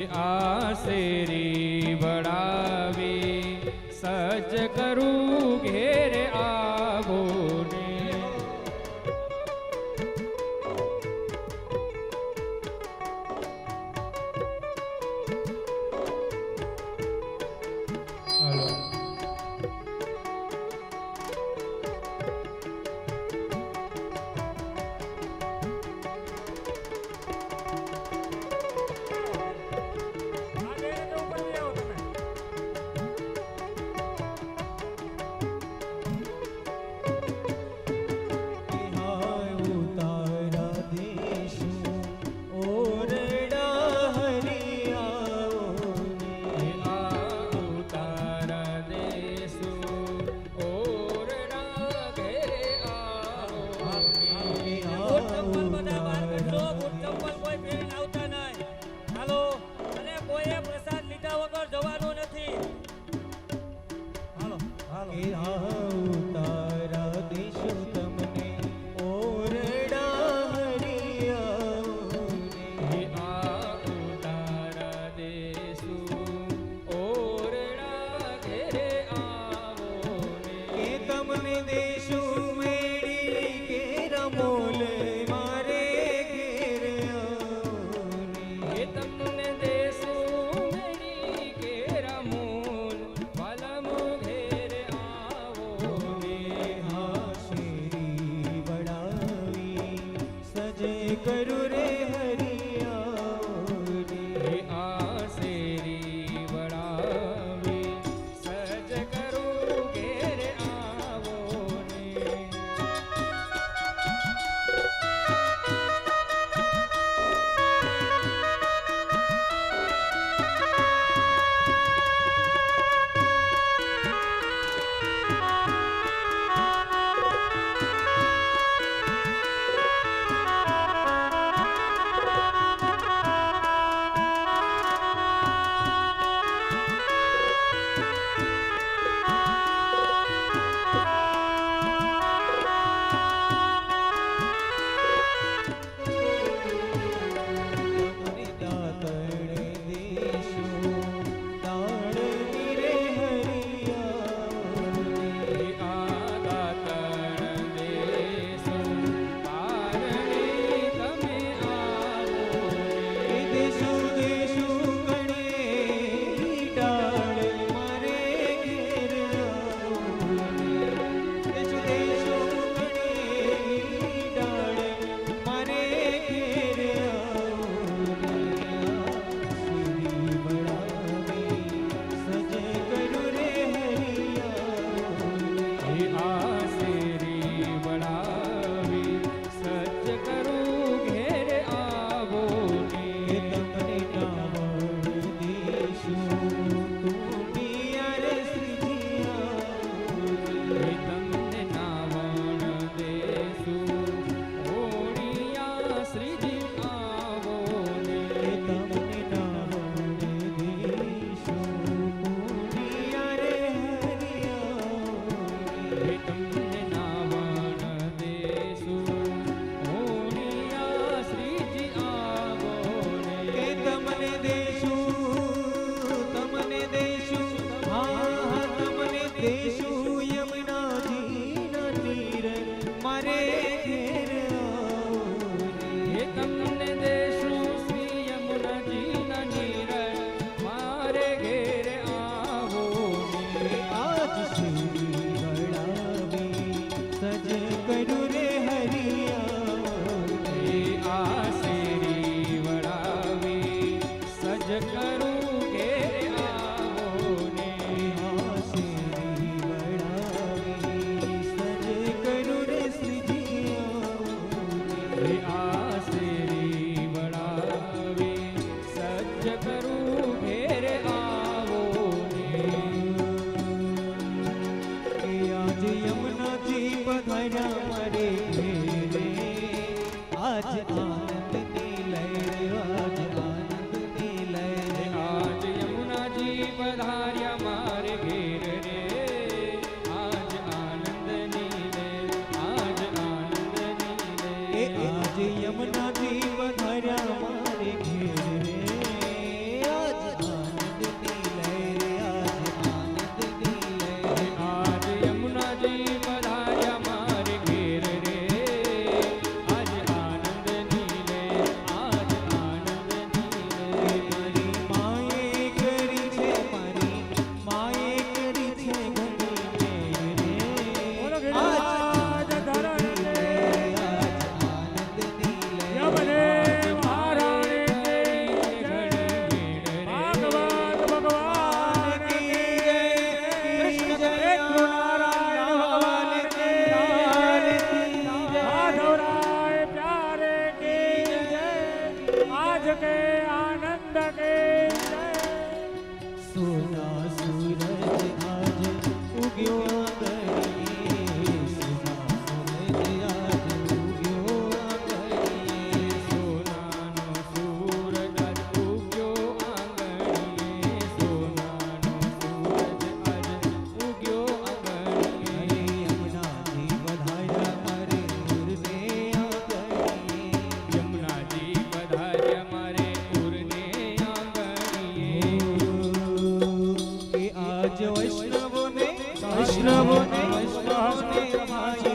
આ શેરી વડાવી સજ કરું you. વૈષ્ણવોને વૈષ્ણવોને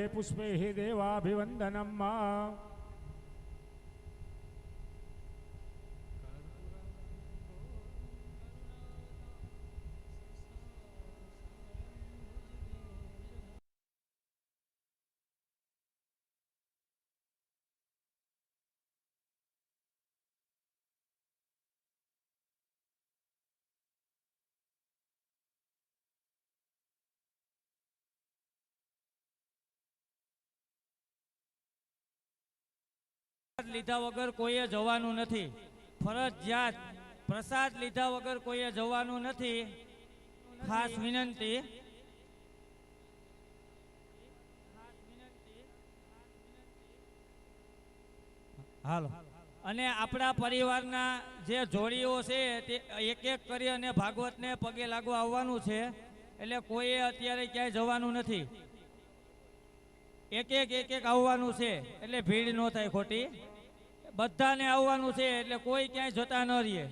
જલે પુષ્પે લીધા વગર કોઈએ જવાનું નથી. ફરજિયાત પ્રસાદ લીધા વગર કોઈએ જવાનું નથી. ખાસ વિનંતી. હાલો. અને આપણા પરિવારના જે જોડીઓ છે તે એક એક કરી અને ભાગવતને પગે લાગવા આવવાનું છે. એટલે કોઈએ અત્યારે ક્યાંય જવાનું નથી. એક એક એક એક આવવાનું છે. એટલે ભીડ ન થાય ખોટી. બધાને આવવાનું છે એટલે કોઈ ક્યાંય જતા ન રહીએ.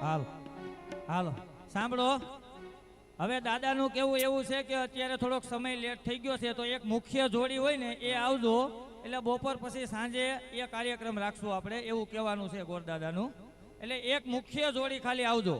હાલો હાલો સાંભળો. હવે દાદાનું કેવું એવું છે કે અત્યારે થોડોક સમય લેટ થઈ ગયો છે, તો એક મુખ્ય જોડી હોય ને, એ આવજો. એટલે બપોર પછી સાંજે એ કાર્યક્રમ રાખશું આપણે, એવું કહેવાનું છે ગોરદાદાનું એટલે એક મુખ્ય જોડી ખાલી આવજો.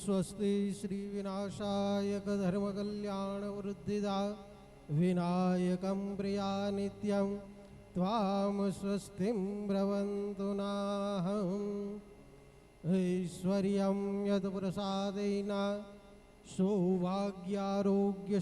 ઓમ સ્વસ્તિ શ્રી વિનાશાયક ધર્મ કલ્યાણ વૃદ્ધિદા વિનાયકમ પ્રિયા નિત્યમ ત્વામ સ્વસ્તિમ બ્રવન્તુ નાહમ ઐશ્વર્યમ યદ પ્રસાદેન સૌભાગ્યારોગ્ય